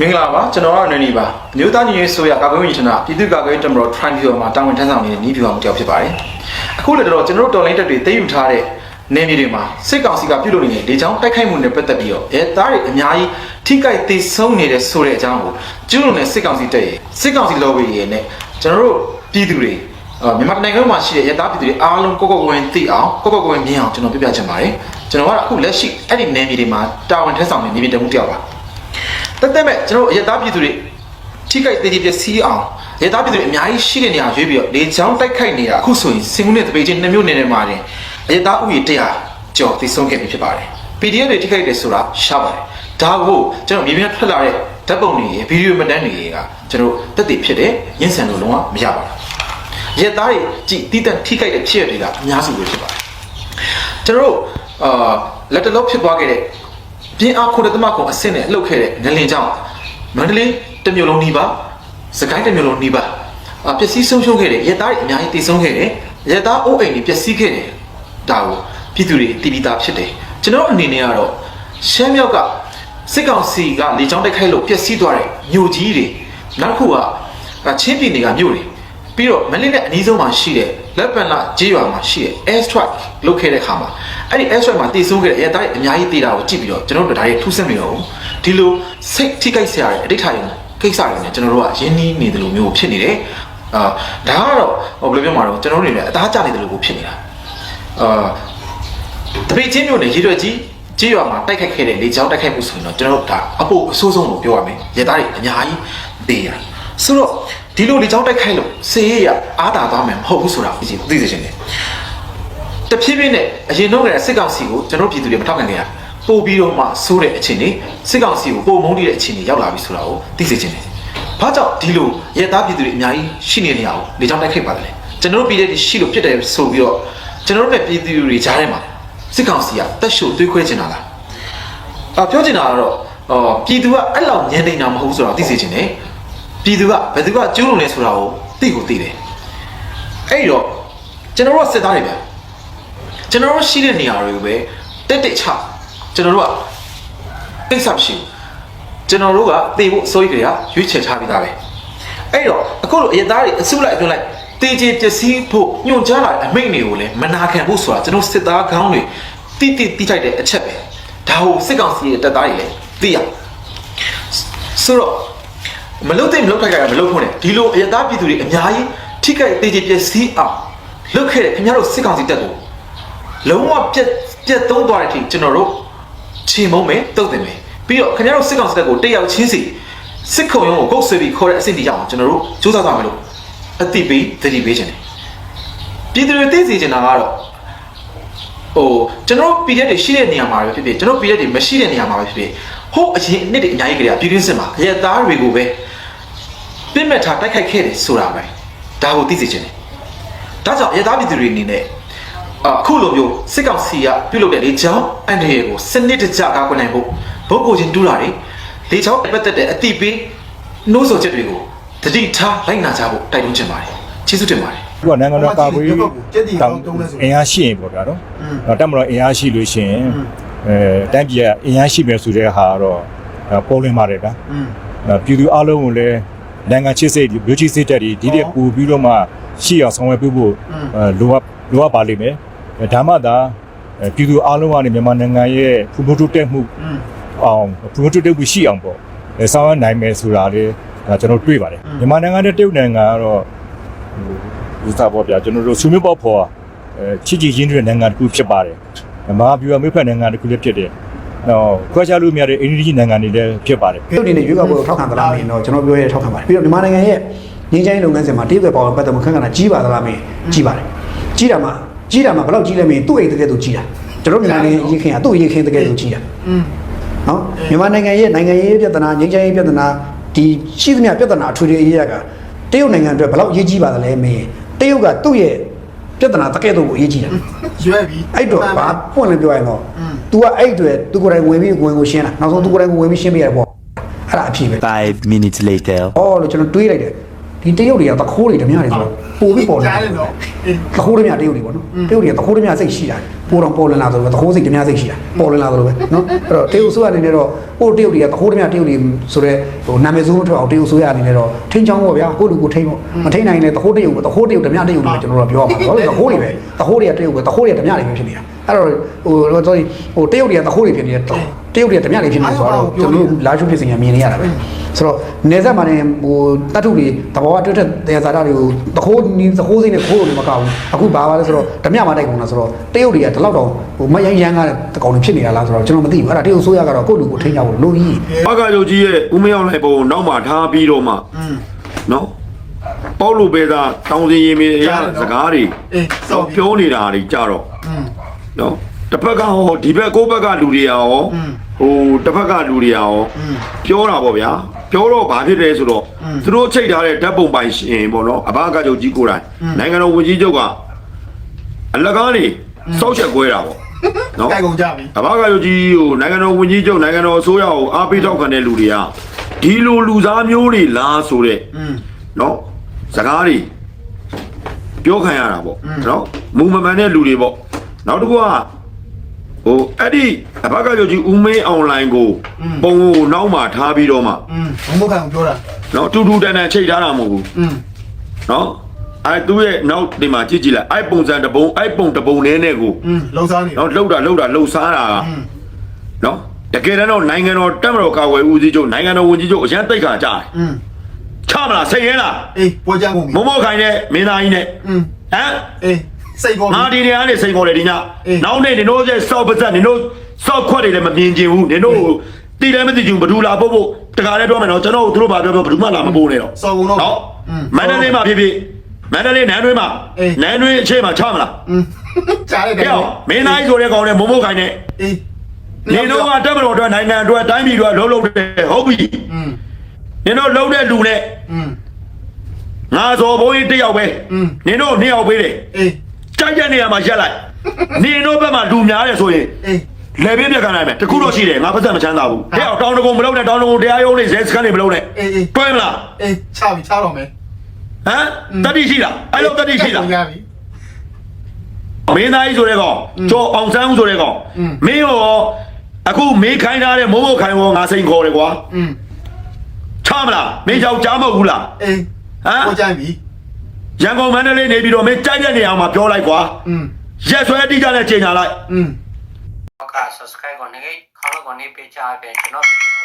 မင်္ဂလာပါကျွန်တော်ကတော့နနီပါအမျိုးသားညီညွတ်ရေးဆိုရကာကွယ်ရေးဌာနပြည်သူ့ကာကွယ်ရေးတပ်မတော် Trine View မှာတာဝန်ထမ်းဆောင်နေတဲ့ညီပြအောင်တယောက်ဖြစ်ပါတယ်အခုလည်းတော့ကျွန်တော်တို့တော်လိုင်းတပ်တွေတည်ယူထားတဲ့နေမြေတွေမှာစစ်ကောင်စီကပြုလုပ်နေတဲ့လေကြောင်းတိုက်ခိုက်မှုနဲ့ပတ်သက်ပြီးတော့အဲသားတွေအများကြီးထိကြိုက်သိဆုံးနေတဲ့ဆိုတဲ့အကြောင်းကိုကျူးလွန်တဲ့စစ်ကောင်စီတပ်ရဲ့စစ်ကောင်စီ lobby ရဲ့နဲ့ကျွန်တော်တို့ပြည်သူတွေအာမြန်မာနိုင်ငံမှာရှိတဲ့ရသားပြည်သူတွေအားလုံးကိုယ့်ကိုယ်ကိုယ်ဝင်သိအောင်ကိုယ့်ကိုယ်ကိုယ်ဝင်မြင်အောင်ကျွန်တော်ပြပြချင်ပါတယ်ကျွန်တော်ကအခုလက်ရှိအဲ့ဒီနေမြေတွေမှာတာဝန်ထမ်းဆောင်နေနေပြည်တော်မှုတယောက်ပါ တက်တက်မဲ့ကျွန်တော်တို့ရသားပြည်သူတွေထိခိုက်သေးသေးပြစီးအောင်ရသားပြည်သူတွေအများကြီးရှိတဲ့နေရာရွေးပြီးတော့လေချောင်းတိုက်ခိုက်နေတာအခုဆိုရင်စင်ကူးနဲ့တပေချင်းနှစ်မျိုးနေနေမှာတင်ရသားဥယျာဉ်တရားကြော်သိဆုံးခဲ့ပြီဖြစ်ပါတယ် PDF တွေထိခိုက်တယ်ဆိုတာရှားပါတယ်ဒါကိုကျွန်တော်မြေပြင်ထွက်လာတဲ့ဓာတ်ပုံတွေရေဗီဒီယိုမှတ်တမ်းတွေကကျွန်တော်တက်တည်ဖြစ်တဲ့ရင်းဆန်လို့လုံးဝမရပါဘူးရသားတွေကြည်တီးတက်ထိခိုက်တဲ့ဖြစ်ရတွေကအများစုပဲဖြစ်ပါတယ်ကျွန်တော်တို့အာလက်တလုံးဖြစ်သွားခဲ့တဲ့ ပြင်းအားခိုတဲ့တမကုံအဆင့်နဲ့လှုပ်ခဲ့တဲ့ငလင်ကြောင့်မန္တလေးတစ်မြို့လုံးနှီးပါစကိုင်းတစ်မြို့လုံးနှီးပါအပျက်စီးဆုံးရှုံးခဲ့တယ်ရဲသားတွေအများကြီးတည်ဆုံးခဲ့တယ်ရဲသားအိုးအိမ်တွေပျက်စီးခဲ့တယ်ဒါကိုပြည်သူတွေတည်ပြီးသားဖြစ်တယ်ကျွန်တော်အနေနဲ့ကတော့ရှမ်းမြောက်ကစစ်ကောင်စီကလေကြောင်းတိုက်ခိုက်လို့ပျက်စီးသွားတဲ့မြို့ကြီးတွေနောက်တစ်ခုကချင်းပြည်နယ်ကမြို့တွေပြီးတော့မလေးနဲ့အနီးဆုံးမှာရှိတဲ့ လက်ပံလာဂျေးရွာမှာရှိတဲ့ air strike လုပ်ခဲ့တဲ့ခါမှာအဲ့ဒီ air strike မှာတည်ဆုံးခဲ့တဲ့ရဲသားတွေအများကြီးတည်တာကိုကြည့်ပြီးတော့ကျွန်တော်တို့ဒါတွေထူးဆန်းနေတော့ဒီလိုစိတ်ထိခိုက်စရာတဲ့အဋ္ဌာရကိစ္စတွေနဲ့ကျွန်တော်တို့ကရင်းနှီးနေတယ်လို့မျိုးဖြစ်နေတယ်အာဒါကတော့ဟိုဘယ်လိုပြောမှာတော့ကျွန်တော်တို့တွေလည်းအသားကျနေတယ်လို့ဖြစ်နေတာအာတပိတ်ချင်းမျိုးနဲ့ရေရွက်ကြီးကြေးရွာမှာတိုက်ခိုက်ခဲ့တဲ့လေကြောင်းတိုက်ခိုက်မှုဆိုရင်တော့ကျွန်တော်တို့ဒါအဖို့အဆိုးဆုံးလို့ပြောရမယ်ရဲသားတွေအများကြီးတည်ရဆိုတော့ ဒီလိုလေကြောင်းတိုက်ခိုက်လို့စေရရအားတာသွားမယ်မဟုတ်ဘူးဆိုတာကိုသိသိစေချင်တယ်တဖြည်းဖြည်းနဲ့အရင်တော့ကစစ်ကောင်စီကိုကျွန်တော်ပြည်သူတွေမထောက်ခံကြရပို့ပြီးတော့မှဆိုးတဲ့အခြေအနေစစ်ကောင်စီကိုပုံမုန်းတဲ့အခြေအနေရောက်လာပြီဆိုတာကိုသိစေချင်တယ်။ဘာကြောင့်ဒီလိုရဲသားပြည်သူတွေအများကြီးရှိနေနေရအောင်လေကြောင်းတိုက်ခိုက်ပါတယ်။ကျွန်တော်တို့ပြည်တဲ့ရှိလို့ဖြစ်တယ်ဆိုပြီးတော့ကျွန်တော်တို့နဲ့ပြည်သူတွေကြားထဲမှာစစ်ကောင်စီကတက်ရှို့တွေးခွဲချင်တာလား။အာပြောချင်တာကတော့အော်ပြည်သူကအဲ့လောက်ညံနေတာမဟုတ်ဘူးဆိုတာကိုသိစေချင်တယ်။ ပြည်သူကဘယ်သူကကျူးလွန်လဲဆိုတာကိုသိကိုသိတယ်။အဲ့တော့ကျွန်တော်တို့ကစစ်သားတွေဗျာကျွန်တော်တို့ရှိတဲ့နေရာတွေကိုပဲတက်တက်ချကျွန်တော်တို့ကတိတ်ဆောက်ရှိဘူးကျွန်တော်တို့ကတေဖို့အစိုးရတွေကရွေးချယ်ထားပြီးသားပဲအဲ့တော့အခုလိုအရသားတွေအစုလိုက်အတွင်းလိုက်တေချေပစ္စည်းဖို့ညွှန်ကြားလာတဲ့အမိန့်တွေကိုလည်းမနာခံဖို့ဆိုတာကျွန်တော်စစ်သားခေါင်းတွေတိတိတိထိုက်တဲ့အချက်ပဲဒါကိုစစ်ကောင်စီရဲ့တပ်သားတွေလည်းသိရဆိုတော့ မလုတ်တဲ့မလုတ်ထိုက်ကရမလုတ်ဖို့နဲ့ဒီလိုအရသားပြည်သူတွေအများကြီးထိခိုက်တေချေပစ္စည်းအောင်လုတ်ခဲ့တဲ့ခင်ဗျားတို့စစ်ကောင်စီတပ်ကိုလုံးဝပြက်ပြက်သုံးသွားတဲ့အထိကျွန်တော်တို့ချေမုံမယ်တုတ်တယ်မယ်ပြီးတော့ခင်ဗျားတို့စစ်ကောင်စီတပ်ကိုတက်ရောက်ချင်းစီစစ်ခုံရုံးကိုဂုတ်ဆွေပြီးခေါ်တဲ့အဆင့်တီရအောင်ကျွန်တော်တို့စူးစမ်းသွားမယ်လို့အတိပေးသတိပေးခြင်းတယ်ပြည်သူတွေသိစေချင်တာကတော့ဟိုကျွန်တော်တို့ပြည်သက်တွေရှိတဲ့နေရာမှာပဲဖြစ်ဖြစ်ကျွန်တော်ပြည်သက်တွေမရှိတဲ့နေရာမှာပဲဖြစ်ဖြစ်ဟိုအရင်အနှစ်တွေအများကြီးကြပြည်တွင်းစစ်မှာရဲသားတွေကိုပဲ ပြစ်မှတ်ထားတိုက်ခိုက်ခဲ့တယ်ဆိုတာပဲဒါကိုသိစေချင်တယ်ဒါကြောင့်ရဲသားပြည်သူတွေအနေနဲ့အခုလိုမျိုးစစ်ကောင်စီကပြုလုပ်တဲ့လေချောင်းအန်တရေကိုစနစ်တကျကာကွယ်နိုင်ဖို့ဘုတ်ကိုချင်းတူးတာတွေလေချောင်းပတ်သက်တဲ့အတိပေးနှိုးဆော်ချက်တွေကိုတတိထားလိုက်နာကြဖို့တိုက်တွန်းချင်ပါတယ်ကျေးဇူးတင်ပါတယ်သူကနိုင်ငံတော်ကာကွယ်ရေးတောင်အင်အားရှိရင်ပေါ့ဗျာနော်။တော့တက်မတော်အင်အားရှိလို့ရှိရင်အဲတိုင်းပြည်ကအင်အားရှိမယ်ဆိုတဲ့ဟာကတော့ဒါပေါ်လွင်ပါတယ်ဗျာ။အဲပြည်သူအလုံးကိုလည်း နိုင်ငံချစ်စိတ်ဒီမျိုးချစ်စိတ်တက်ဒီဒီတဲ့ပူပြီးတော့မှရှိအောင်ဆောင်ရွက်ပေးဖို့အဲလိုအပ်လိုအပ်ပါလိမ့်မယ်။အဲဒါမှသာအဲပြည်သူအလုံးကနေမြန်မာနိုင်ငံရဲ့ဖွံ့ဖြိုးတိုးတက်မှုအောင်ဖွံ့ဖြိုးတိုးတက်မှုရှိအောင်ပေါ့။အဲဆောင်ရွက်နိုင်မယ်ဆိုတာလေဒါကျွန်တော်တွေ့ပါတယ်။မြန်မာနိုင်ငံနဲ့တရုတ်နိုင်ငံကတော့ဥစားပေါ့ဗျာကျွန်တော်တို့ဆွေးမျိုးပေါ့ဖော်အဲချစ်ကြည်ချင်းတွေနိုင်ငံတစ်ခုဖြစ်ပါတယ်မဟာဗျူဟာမိဖက်နိုင်ငံတစ်ခုလည်းဖြစ်တယ် နော်ခွဲခြားလို့မရတဲ့အိန္ဒိယနိုင်ငံတွေလည်းဖြစ်ပါတယ်တရုတ်အနေနဲ့ရွေးကောက်ပွဲကိုထောက်ခံသလားမင်းတော့ကျွန်တော်ပြောရဲထောက်ခံပါတယ်ပြီးတော့မြန်မာနိုင်ငံရဲ့ငင်းချိုင်းလုပ်ငန်းစဉ်မှာတရုတ်ကပေါ်ပတ်သက်မှုခန့်ခန့်တာကြီးပါသလားမင်းကြီးပါတယ်ကြီးတာမှကြီးတာမှဘယ်လောက်ကြီးလဲမင်းသူ့အိမ်တကယ်သူကြီးတာကျွန်တော်မြန်မာနိုင်ငံရေးခင်ကသူ့ရေးခင်တကယ်သူကြီးတာနော်မြန်မာနိုင်ငံရဲ့နိုင်ငံရေးပြဿနာငင်းချိုင်းရေးပြဿနာဒီရှိသမျှပြဿနာအထွေထွေအရေးရကတရုတ်နိုင်ငံအတွက်ဘယ်လောက်ရေးကြီးပါသလဲမင်းတရုတ်ကသူ့ရဲ့ ပြဿနာတကယ်တော့ကိုအရေးကြီးတာ ရွယ်ပြီး အဲ့တော့ဘာပွင့်လဲပြောရရင်တော့ तू ကအဲ့အတွေ့ तू ကိုယ်တိုင်ဝင်ပြီးဝင်ကိုရှင်းတာနောက်ဆုံး तू ကိုယ်တိုင်ကိုဝင်ပြီးရှင်းပြရပေါ့အဲ့ဒါအဖြစ်ပဲ Five minutes later. ။အော်လို့ကျွန်တော်တွေးလိုက်တယ်။ဒီ ဒီတရုတ်တွေကသခိုးတွေဓမြတွေဆိုတော့ ပို့ပြီးပေါ်လာကြားတယ်နော်အေးသခိုးဓမြတရုတ်တွေပေါ့နော်တရုတ်တွေကသခိုးဓမြစိတ်ရှိတာပို့တော့ပေါ်လလာဆိုတော့သခိုးစိတ်ဓမြစိတ်ရှိတာပေါ်လလာဆိုတော့ပဲနော်အဲ့တော့တရုတ်ဆိုရအနေနဲ့တော့ပို့တရုတ်တွေကသခိုးဓမြတရုတ်တွေဆိုတော့ဟိုနာမည်ဆိုးမထွက်အောင်တရုတ်ဆိုရအနေနဲ့တော့ထိန်းချောင်းပေါ့ဗျာကိုလူကိုထိန်းပေါ့မထိန်းနိုင်ရင်လည်းသခိုးတရုတ်သခိုးတရုတ်ဓမြတရုတ်တွေကျွန်တော်တို့ပြောရမှာဘာလို့လဲသခိုးတွေပဲသခိုးတွေကတရုတ်ပဲသခိုးတွေကဓမြတွေပဲဖြစ်နေတာအဲ့တော့ဟိုဟိုဟိုတရုတ်တွေကသခိုးတွေဖြစ်နေတယ် တရုတ်တွေကဓမြတွေဖြစ်နေဆိုတော့ကျွန်တော်တို့လာရှုဖြစ်စဉ်ကမြင်နေရတာပဲဆိုတော့နေဆက်မှာနေဟိုတတ်ထုတွေတဘောကတွတ်တဲ့တရားစာတွေကိုသခိုးနီးသခိုးစိနဲ့ခိုးလို့မကောက်ဘူးအခုဘာပါလဲဆိုတော့ဓမြမှာတိုက်ကုန်တာဆိုတော့တရုတ်တွေကဒီလောက်တော့ဟိုမရမ်းရမ်းကားတကောင်တွေဖြစ်နေတာလားဆိုတော့ကျွန်တော်မသိဘူးအဲ့ဒါတရုတ်ဆိုရကတော့ကိုယ့်လူကိုထိန်းကြဖို့လိုကြီးဘာကယုတ်ကြီးရဲ့ဦးမရောက်လိုက်ပုံနောက်မှာထားပြီးတော့မှနော်ပေါ့လို့ပဲသာတောင်းစင်ရင်မင်းအရာစကားတွေတော့ပြောနေတာတွေကြတော့နော်တစ်ဖက်ကဟောဒီဘက်ကိုယ့်ဘက်ကလူတွေရော ဟိုတစ်ဖက်ကလူတွေကရောပြောတာပေါ့ဗျာပြောတော့ဘာဖြစ်လဲဆိုတော့သူတို့ချိန်ထားတဲ့ဓာတ်ပုံပိုင်ရှင်ပေါ့နော်အဘကချုပ်ကြီးကိုယ်တိုင်နိုင်ငံတော်ဝန်ကြီးချုပ်ကအလကားနေစောက်ချက်ကွဲတာပေါ့နော်တိုက်ကုန်ကြပြီအဘကချုပ်ကြီးကိုနိုင်ငံတော်ဝန်ကြီးချုပ်နိုင်ငံတော်အစိုးရကိုအားပေးတော့ခံတဲ့လူတွေကဒီလိုလူစားမျိုးတွေလားဆိုတော့နော်စကားတွေပြောခံရတာပေါ့နော်မူမမှန်တဲ့လူတွေပေါ့နောက်တစ်ခုက ဟိုအဲ့ဒီအဘကယုတ်ကြီးဦးမင်းအွန်လိုင်းကိုပုံကိုနောက်မှထားပြီးတော့မှ อืมဘုံဘခံကိုပြောတာ နော်တူတူတန်တန်ချိန်ထားတာမဟုတ်ဘူး อืม နော်အဲ့သူ့ရဲ့နောက်ဒီမှာကြည့်ကြည့်လိုက်အဲ့ပုံစံတစ်ပုံအဲ့ပုံတစ်ပုံနဲ့နဲ့ကို อืมလုံစားနေ နော်လှုပ်တာလှုပ်တာလှုပ်စားတာက อืม နော်တကယ်တမ်းတော့နိုင်ငံတော်တက်မတော်ကာဝယ်ဦးစီးချုပ်နိုင်ငံတော်ဝန်ကြီးချုပ်အရန်တိတ်ခါကြတယ် อืม ချမလားစိတ်ရဲလား အေးပွဲကြကုန်ပြီ မမောခိုင်နဲ့မင်းသားကြီးနဲ့ อืม ဟမ် အေး စိတ်ပေါ်ငါဒီနေရာကနေစိတ်ပေါ်တယ်ဒီညနောက်နေ့နင်တို့ရဲ့စောက်ပါဇက်နင်တို့စောက်ခွက်တွေလည်းမမြင်ချင်ဘူးနင်တို့တီးလည်းမသိချင်ဘူးဘဒူလာပို့ဖို့တကားလည်းပြောမယ်နော်ကျွန်တော်တို့သူတို့ဘာပြောပြောဘဒူမှလာမပို့နဲ့တော့စောက်ကုန်တော့နော်မန္တလေးမှာဖြစ်ဖြစ်မန္တလေးနန်းတွင်းမှာနန်းတွင်းအခြေမှာချမလားကြားရတယ်ပြောမင်းသားကြီးဆိုတဲ့ကောင်နဲ့မုံမို့ခိုင်းနဲ့အေးနေတော့ကတက်မတော်အတွက်နိုင်ငံအတွက်တိုင်းပြည်အတွက်လုံးလုံးတယ်ဟုတ်ပြီနင်တို့လုံးတဲ့လူနဲ့ငါဇော်ဘုန်းကြီးတယောက်ပဲနင်တို့နှစ်ယောက်ပေးတယ်အေး ကြိုက်တဲ့နေရာမှာရက်လိုက်နင်တို့ဘက်မှာလူများတယ်ဆိုရင် အေး လေပြင်းပြခံနိုင်မယ်တခုတော့ရှိတယ်ငါပတ်သက်မချမ်းသာဘူး ဟာ ဟဲ့အောင်တောင်းတကုံမလုံးနဲ့တောင်းတကုံတရားရုံးနဲ့ဇဲစကန်တွေမလုံးနဲ့ အေးအေး တွဲမလား အေးချပြီချတော့မယ် ဟမ်တတိရှိလားအဲ့လိုတတိရှိလား ကြိုက်ကုန်ကြပြီ မင်းသားကြီးဆိုတဲ့ကောင်ကျော်အောင်ဆန်းဦးဆိုတဲ့ကောင် อืม မင်းရောအခုမင်းခိုင်းထားတဲ့မိုးမိုးခိုင်ရောငါစိန်ခေါ်တယ်ကွာ อืม ချမလားမင်းယောက်ကြားမဟုတ်ဘူးလား အေး ဟမ် ပွဲကြပြီ ရန်ကုန်မန္တလေးနေပြီးတော့မင်းကြိုက်တဲ့နေရာမှာပြောလိုက်ကွာ อืม ရက်ဆွဲအတိအကျနဲ့ချိန်ညာလိုက် อืม က subscribe ကိုနေခေါင်းကိုနေပေးချပေးကျွန်တော်ဗီဒီယို